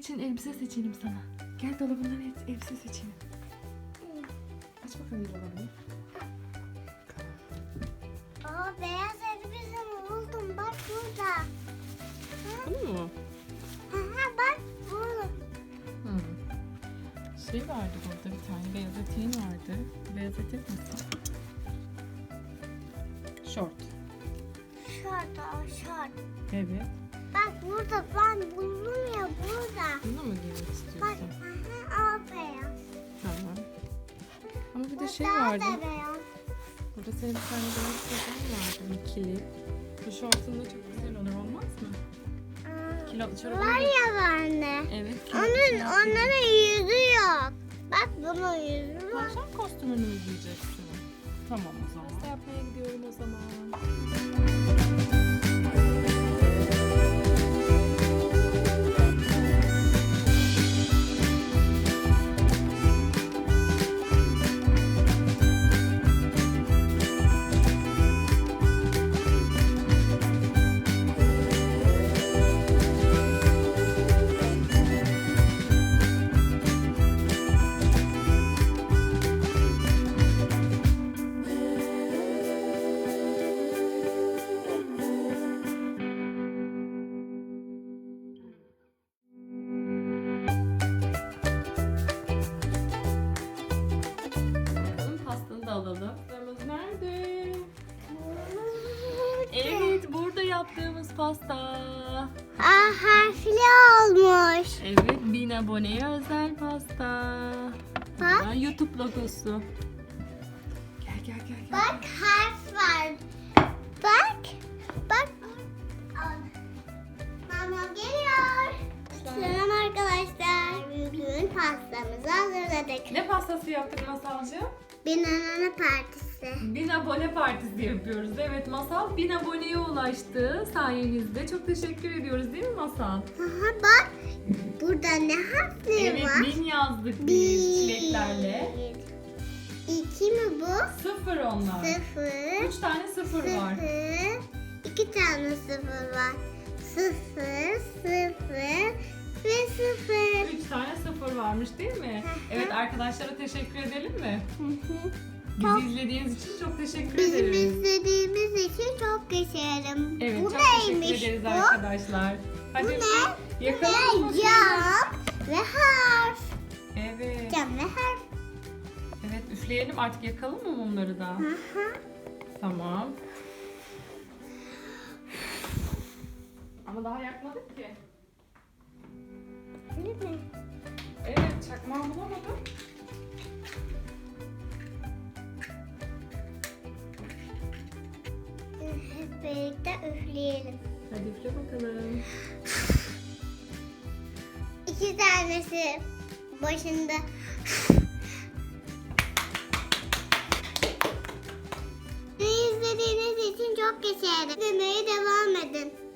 için elbise seçelim sana. Gel dolabından el- elbise seçelim. Aç bakalım dolabını. Aa beyaz elbisemi buldum. Bak burada. Bunu mu? Ha, ha, bak buldum. Hmm. Şey vardı burada bir tane beyaz eteğin vardı. Beyaz etek nasıl? Şort o şort. Evet. Bak burada ben buldum ya burada. Bunu mu giymek Bak istiyorsun? aha, o beyaz. Tamam. Ama bir de Bu şey daha vardı. da beyaz. Burada senin bir tane beyaz eteğin vardı. ikili. Bu şortunla çok güzel olur olmaz mı? Aa, çorabı. Var ya bende. Evet. Onun, onların yüzü yok. Bak bunun yüzü var. Tavşan kostümünü mü giyeceksin? Tamam o zaman. Pasta yapmaya gidiyorum yaptığımız pasta. Aa harfli olmuş. Evet bin aboneye özel pasta. Bak. Burada YouTube logosu. Gel gel gel. gel. Bak harf var. Bak. Bak. Mama geliyor. Selam arkadaşlar. Bugün pastamızı hazırladık. Ne pastası yaptık Masalcığım? Banana partisi. Bin abone partisi yapıyoruz. Evet Masal bin aboneye ulaştı sayenizde. Çok teşekkür ediyoruz değil mi Masal? Aha bak. Burada ne harfleri Evet var? bin yazdık biz çileklerle. İki mi bu? Sıfır onlar. Sıfır. Üç tane sıfır var. Sıfır. İki tane sıfır var. Sıfır, sıfır ve sıfır. Üç tane sıfır varmış değil mi? Evet arkadaşlara teşekkür edelim mi? Çok- Bizi izlediğiniz için çok teşekkür Bizim ederiz. izlediğimiz için çok geçerim. Evet bu çok neymiş teşekkür ederiz bu? arkadaşlar. Hadi Bu ne? Ne? mı? Cam ve harf. Evet. Cam ve harf. Evet üfleyelim artık yakalım mı mumları da? Aha. Tamam. Ama daha yakmadık ki. Öyle mi? Evet çakmağı bulamadım. Hep birlikte üfleyelim. Hadi üfle bakalım. İki tanesi başında. Beni izlediğiniz için çok geçerim. İzlemeye devam edin.